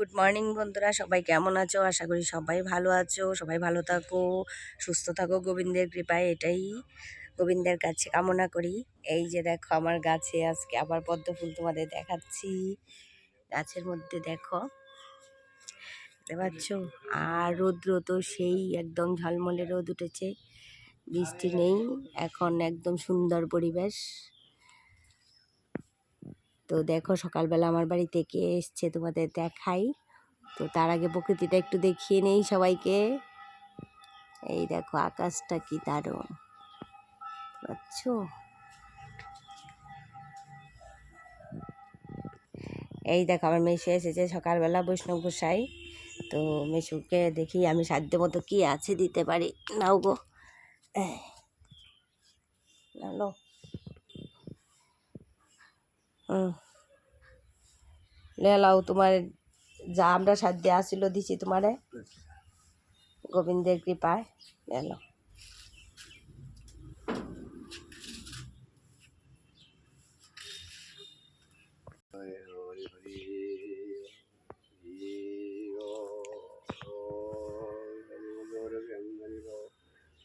Good morning বন্ধুরা, সবাই কেমন আছো? আশা করি সবাই ভালো আছো, সবাই ভালো থাকো, সুস্থ থাকো, গোবিন্দের কৃপায়, এটাই গোবিন্দের কাছে কামনা করি। এই যে দেখো আমার গাছে আজকে আবার পদ্ম ফুল তোমাদের দেখাচ্ছি। গাছের মধ্যে দেখো, দেখতে পাচ্ছ? আর রৌদ্র তো সেই একদম ঝলমলে রোদ উঠেছে, বৃষ্টি নেই, এখন একদম সুন্দর পরিবেশ। তো দেখো সকালবেলা আমার বাড়িতে কে এসছে তোমাদের দেখাই। তো তার আগে প্রকৃতিটা একটু দেখিয়ে নেই সবাইকে। এই দেখো আকাশটা কি দারুণ। পাচ্ছ? এই দেখো আমার মেশে এসেছে সকালবেলা বৈষ্ণব গোসাই। তো মেশুকে দেখি আমি সাধ্য মতো কি আছে দিতে পারি। নাও গো। লেলাও তোমার যা আমরা সাধ্য আসিল দিছি তোমারে গোবিন্দের কৃপায় লেলো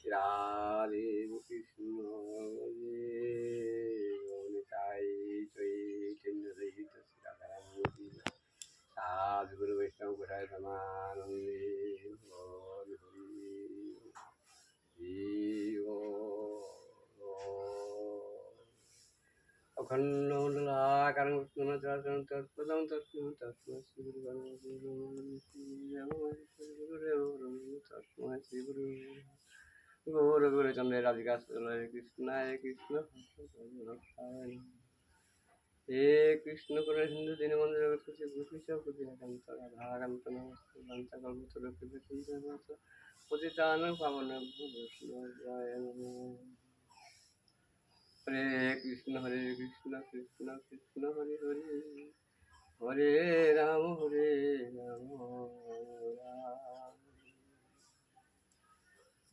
রাধে কৃষ্ণ কৃষ্ণমাচারণ তৎপদং তৎপদং তস্মৈ শ্রী গুরু তস্মৈ শ্রী গুরু গৌর গৌর চন্দ্রে রাধিকা কৃষ্ণায় কৃষ্ণ হে কৃষ্ণ করে সিন্ধু দীনবন্ধু জগৎ কুশি ভূষিষ কুশি কান্ত রাধাকান্ত নমস্তে বাঞ্ছা কল্পতরু কৃপে সিন্ধু পতিতান পাবন বৈষ্ণব জয় হরে কৃষ্ণ হরে কৃষ্ণ কৃষ্ণ কৃষ্ণ, হরে হরে। হরে রাম হরে রাম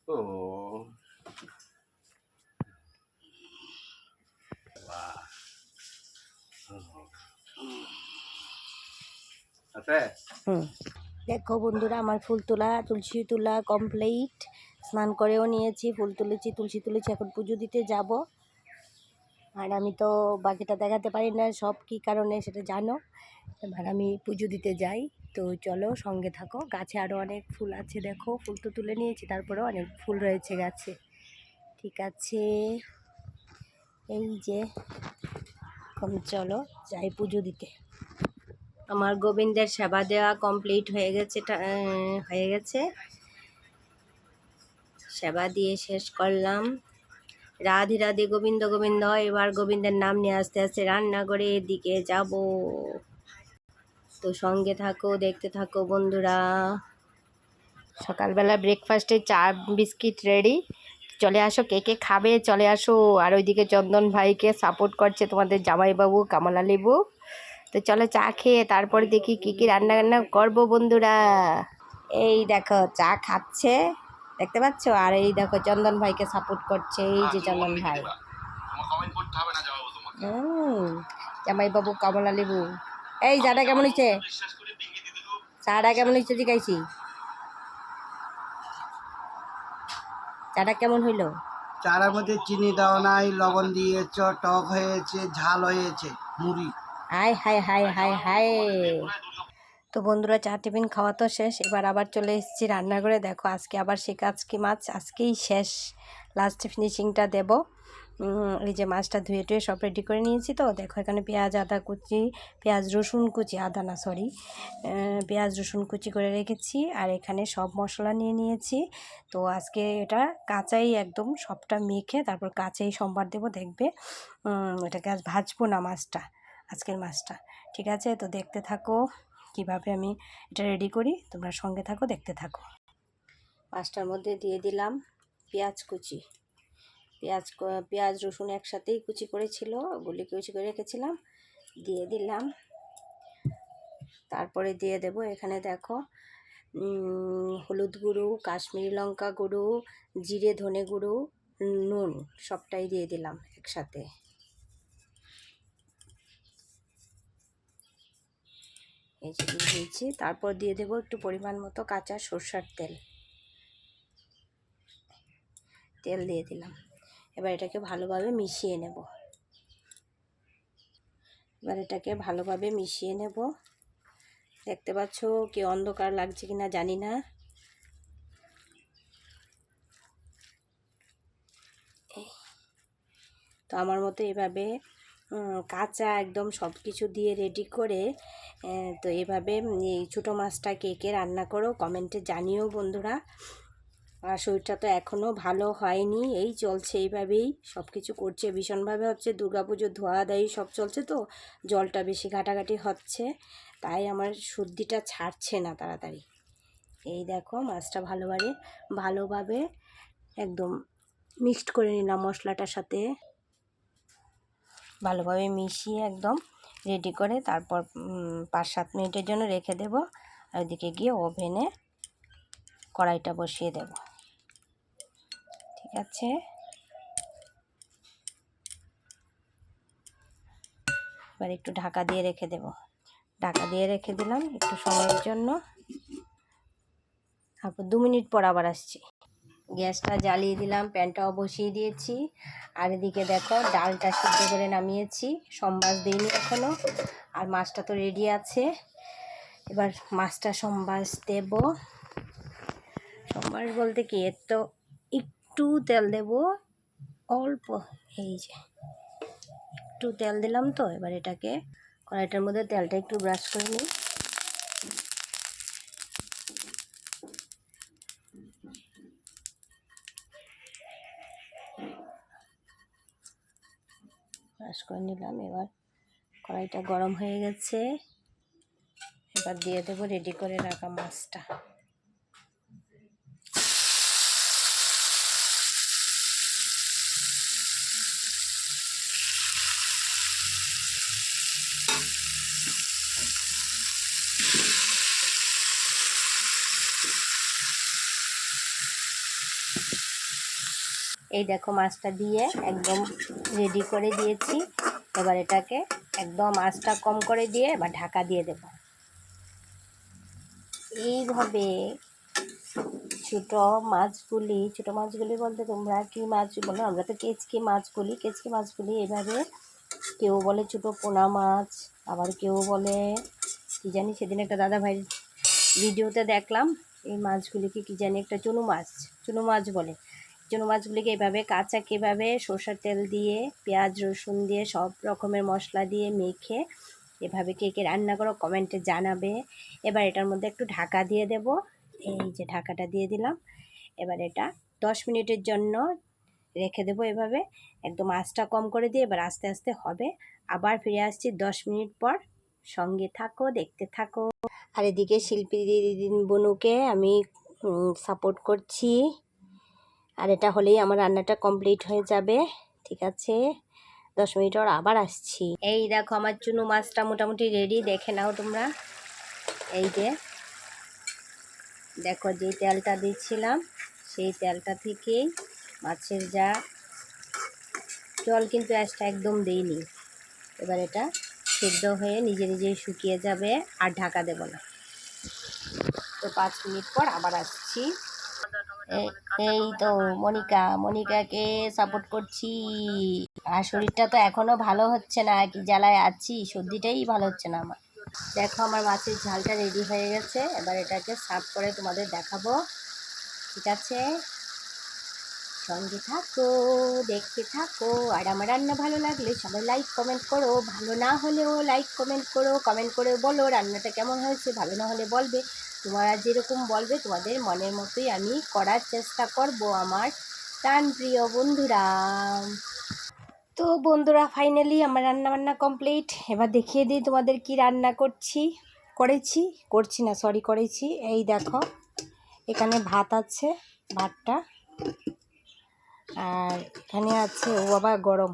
ও। দেখো বন্ধুরা, আমার ফুল তোলা, তুলসী তোলা কমপ্লিট স্নান করেও নিয়েছি, ফুল তুলেছি, তুলসী তুলেছি, এখন পুজো দিতে যাব। আর আমি তো বাকিটা দেখাতে পারি না, সব কী কারণে সেটা জানো? এবার আমি পুজো দিতে যাই, তো চলো সঙ্গে থাকো। গাছে আরও অনেক ফুল আছে, দেখো। ফুল তো তুলে নিয়েছি, তারপরেও অনেক ফুল রয়েছে গাছে। ঠিক আছে। এই যে, এখন চলো যাই পুজো দিতে। আমার গোবিন্দের সেবা দেওয়া কমপ্লিট হয়ে গেছে হয়ে গেছে। সেবা দিয়ে শেষ করলাম। রাধে রাধে গোবিন্দ গোবিন্দ, এবার গোবিন্দের নাম নিয়ে আস্তে আস্তে রান্নাঘরের দিকে যাব। তো সঙ্গে থাকো, দেখতে থাকো বন্ধুরা। সকালবেলা ব্রেকফাস্টে চা, বিস্কিট রেডি চলে আসো, কে কে খাবে? চলে আসো। আর ওইদিকে চন্দন ভাইকে সাপোর্ট করছে তোমাদের জামাইবাবু কামলা লেবু তো চলো চা খেয়ে তারপরে দেখি কী কী রান্না বান্না করব বন্ধুরা। এই দেখো, চা খাচ্ছে। দেখতে পাচ্ছ? আর এই দেখো চন্দন ভাইকে সাপোর্ট করছে এই যে চন্দন ভাই। হুম জামাইবাবু কমলা লেবু। এই চাটা কেমন হয়েছে চাটা কেমন হয়েছে জিজ্ঞাসি চাটা কেমন হইল? চারার মধ্যে চিনি দেওয়া নাই লবণ দিয়েছ টক হয়েছে ঝাল হয়েছে মুড়ি। Hi hi hi hi hi. তো বন্ধুরা চা টিফিন খাওয়া তো শেষ, এবার আবার চলে এসেছি রান্নাঘরে। দেখো, আজকে আবার সে আজকে মাছ? আজকেই শেষ। লাস্ট ফিনিশিংটা দেব। এই যে মাছটা ধুয়ে টুয়ে সব রেডি করে নিয়েছি তো। দেখো, এখানে পেঁয়াজ, আদা কুচি, পেঁয়াজ, রসুন কুচি, আদা না সরি পেঁয়াজ, রসুন কুচি করে রেখেছি। আর এখানে সব মশলা নিয়ে নিয়েছি। তো আজকে এটা কাঁচাই একদম, সবটা মেখে তারপর কাঁচাই সম্বার দেবো, দেখবে। এটাকে আজ ভাজবো না মাছটা, আজকের মাছটা। ঠিক আছে? তো দেখতে থাকো। কীভাবে আমি এটা রেডি করি, তোমরা সঙ্গে থাকো, দেখতে থাকো। মাছটার মধ্যে দিয়ে দিলাম পেঁয়াজ কুচি। পেঁয়াজ পেঁয়াজ, রসুন একসাথেই কুচি করেছিল ওগুলি কুচি করে রেখেছিলাম, দিয়ে দিলাম। তারপরে দিয়ে দেব এখানে দেখো হলুদ গুঁড়ো, কাশ্মীরি লঙ্কা গুঁড়ো, জিরে ধনে গুঁড়ো, নুন, সবটাই দিয়ে দিলাম একসাথে। এই যে দিয়ে দিয়েছি। তারপর দিয়ে দেবো একটু পরিমাণ মতো কাঁচা সর্ষার তেল। তেল দিয়ে দিলাম। এবার এটাকে ভালোভাবে মিশিয়ে নেব। এবার এটাকে ভালোভাবে মিশিয়ে নেব। দেখতে পাচ্ছ কি অন্ধকার লাগছে কিনা জানি না। তো আমার মতো এভাবে কাঁচা একদম সব কিছু দিয়ে রেডি করে তো এভাবে এই ছোটো মাছটা কে কে রান্না করো কমেন্টে জানিও বন্ধুরা। আর শরীরটা তো এখনও ভালো হয়নি, এই চলছে এইভাবেই সব কিছু করছে, ভীষণভাবে হচ্ছে দুর্গাপুজোর ধোয়া দেয় সব চলছে তো, জলটা বেশি ঘাটাঘাটি হচ্ছে, তাই আমার সর্দিটা ছাড়ছে না তাড়াতাড়ি। এই দেখো মাছটা ভালোভাবে ভালোভাবে একদম মিক্সড করে নিলাম মশলাটার সাথে। ভালোভাবে মিশিয়ে একদম রেডি করে তারপর পাঁচ সাত মিনিটের জন্য রেখে দেব। আর ওইদিকে গিয়ে ওভেনে কড়াইটা বসিয়ে দেব। ঠিক আছে? এবার একটু ঢাকা দিয়ে রেখে দেব। ঢাকা দিয়ে রেখে দিলাম একটু সময়ের জন্য। তারপর দু মিনিট পর আবার আসছি। গ্যাসটা জ্বালিয়ে দিলাম, প্যানটাও বসিয়ে দিয়েছি। আর এদিকে দেখো ডালটা সিদ্ধ করে নামিয়েছি সম্বাস দিইনি এখনও আর মাছটা তো রেডি আছে। এবার মাছটা সম্বাস দেব। সম্বাস বলতে কি, এর তো একটু তেল দেব, অল্প, এই যে একটু তেল দিলাম তো, এবার এটাকে কড়াইটার মধ্যে তেলটা একটু ব্রাশ করে নিই। ব্রাশ করে নিলাম। এবার কড়াইটা গরম হয়ে গেছে। এবার দিয়ে দেবো রেডি করে রাখা মাছটা। এই দেখো মাছটা দিয়ে একদম রেডি করে দিয়েছি। এবার এটাকে একদম আঁচটা কম করে দিয়ে এবার ঢাকা দিয়ে দেব। এইভাবে ছোটো মাছগুলি ছোটো মাছগুলি বলতে তোমরা কি মাছ বলো? আমরা তো কেচকি মাছ বলি। কেচকি মাছগুলি এভাবে কেউ বলে ছোটো পোনা মাছ, আবার কেউ বলে, কি জানি, সেদিন একটা দাদা ভাই ভিডিওতে দেখলাম, এই মাছগুলিকে কি জানি একটা চুনু মাছ চুনু মাছ বলে। চুনো মাছগুলিকে এভাবে কাঁচা কীভাবে সর্ষের তেল দিয়ে, পেঁয়াজ, রসুন দিয়ে সব রকমের মশলা দিয়ে মেখে এভাবে কে কে রান্না করো কমেন্টে জানাবে। এবার এটার মধ্যে একটু ঢাকা দিয়ে দেব। এই যে ঢাকাটা দিয়ে দিলাম। এবার এটা দশ মিনিটের জন্য রেখে দেবো এভাবে। একদম আঁচটা কম করে দিয়ে এবার আস্তে আস্তে হবে। আবার ফিরে আসছি দশ মিনিট পর। সঙ্গে থাকো, দেখতে থাকো। আর এদিকে শিল্পী দিদি বনুকে আমি সাপোর্ট করছি। আর এটা হলেই আমার রান্নাটা কমপ্লিট হয়ে যাবে। ঠিক আছে? দশ মিনিট পর আবার আসছি। এই দেখো, আমার চুনো মাছটা মোটামুটি রেডি দেখে নাও তোমরা। এই যে, দেখো যে তেলটা দিচ্ছিলাম, সেই তেলটা থেকেই মাছের যা জল কিন্তু অ্যাসটা একদম দেইনি। এবার এটা সিদ্ধ হয়ে নিজে নিজেই শুকিয়ে যাবে, আর ঢাকা দেব না। তো পাঁচ মিনিট পর আবার আসছি। এই তো মনিকা, মনিকাকে সাপোর্ট করছি। আর শরীরটা তো এখনও ভালো হচ্ছে না, কি জ্বালায় আছি, সর্দিটাই ভালো হচ্ছে না আমার। দেখো আমার মাছের ঝালটা রেডি হয়ে গেছে, এবার এটাকে সার্ভ করে তোমাদের দেখাবো। ঠিক আছে? সঙ্গে থাকো, দেখতে থাকো। আর আমার রান্না ভালো লাগলে সবাই লাইক কমেন্ট করো। ভালো না হলেও লাইক কমেন্ট করো। কমেন্ট করে বলো রান্নাটা কেমন হয়েছে, ভালো না হলে বলবে। তোমরা যেরকম বলবে, তোমাদের মনের মতোই আমি করার চেষ্টা করব আমার প্রাণ প্রিয় বন্ধুরা। তো বন্ধুরা ফাইনালি আমার রান্না বান্না কমপ্লিট এবার দেখিয়ে দিই তোমাদের কি রান্না করছি, করেছি? করছি না সরি করেছি। এই দেখো, এখানে ভাত আছে, ভাতটা। আর এখানে আছে, ও বাবা গরম।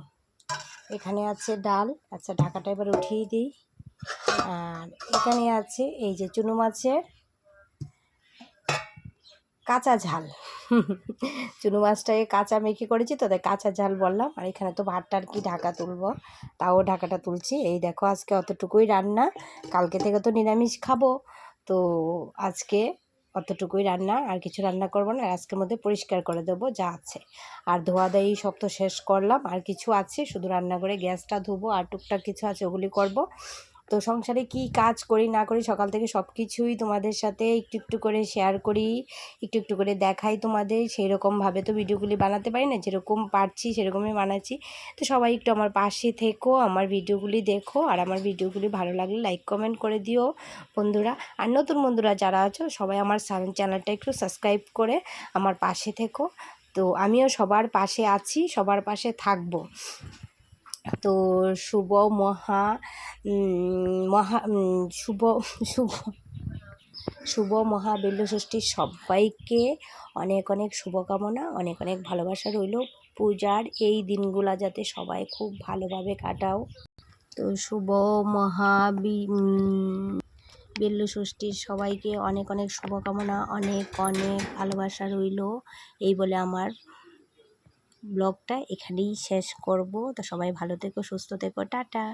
এখানে আছে ডাল। আচ্ছা ঢাকাটা এবার উঠিয়ে দিই। আর এখানে আছে এই যে চুনো মাছের কাঁচা ঝাল। চুনো মাছটাকে কাঁচা মেখে করেছি তো, তাই কাঁচা ঝাল বললাম। আর এখানে তো ভাতটা আর কি ঢাকা তুলবো, তাও ঢাকাটা তুলছি। এই দেখো, আজকে অতটুকুই রান্না। কালকে থেকে তো নিরামিষ খাব। তো আজকে অতটুকুই রান্না, আর কিছু রান্না করব না আজকের মধ্যে পরিষ্কার করে দেবো যা আছে। আর ধোয়া দেয় সব তো শেষ করলাম, আর কিছু আছে, শুধু রান্না করে গ্যাসটা ধুবো, আর টুকটাক কিছু আছে ওগুলি করব। তো সংসারে কি কাজ করি, না করি, সকাল থেকে সব কিছুই তোমাদের সাথে একটু একটু করে শেয়ার করি, একটু একটু করে দেখাই তোমাদের। সেই রকমভাবে তো ভিডিওগুলি বানাতে পারি না, যেরকম পারছি সেরকমই বানাচ্ছি। তো সবাই একটু আমার পাশে থেকো, আমার ভিডিওগুলি দেখো, আর আমার ভিডিওগুলি ভালো লাগলে লাইক কমেন্ট করে দিও বন্ধুরা। আর নতুন বন্ধুরা যারা আছো, সবাই আমার চ্যানেলটা একটু সাবস্ক্রাইব করে আমার পাশে থেকো। তো আমিও সবার পাশে আছি, সবার পাশে থাকব। তো শুভ মহা মহা শুভ শুভ শুভ মহাবেল্য ষষ্ঠীর সবাইকে অনেক অনেক শুভকামনা অনেক অনেক ভালোবাসা রইল। পূজার এই দিনগুলা যাতে সবাই খুব ভালোভাবে কাটাও। তো শুভ মহাবি উম, ষষ্ঠীর সবাইকে অনেক অনেক শুভকামনা অনেক অনেক ভালোবাসা রইল। এই বলে আমার ব্লগটা এখানেই শেষ করব। তো সবাই ভালো থেকো সুস্থ থেকো টাটা।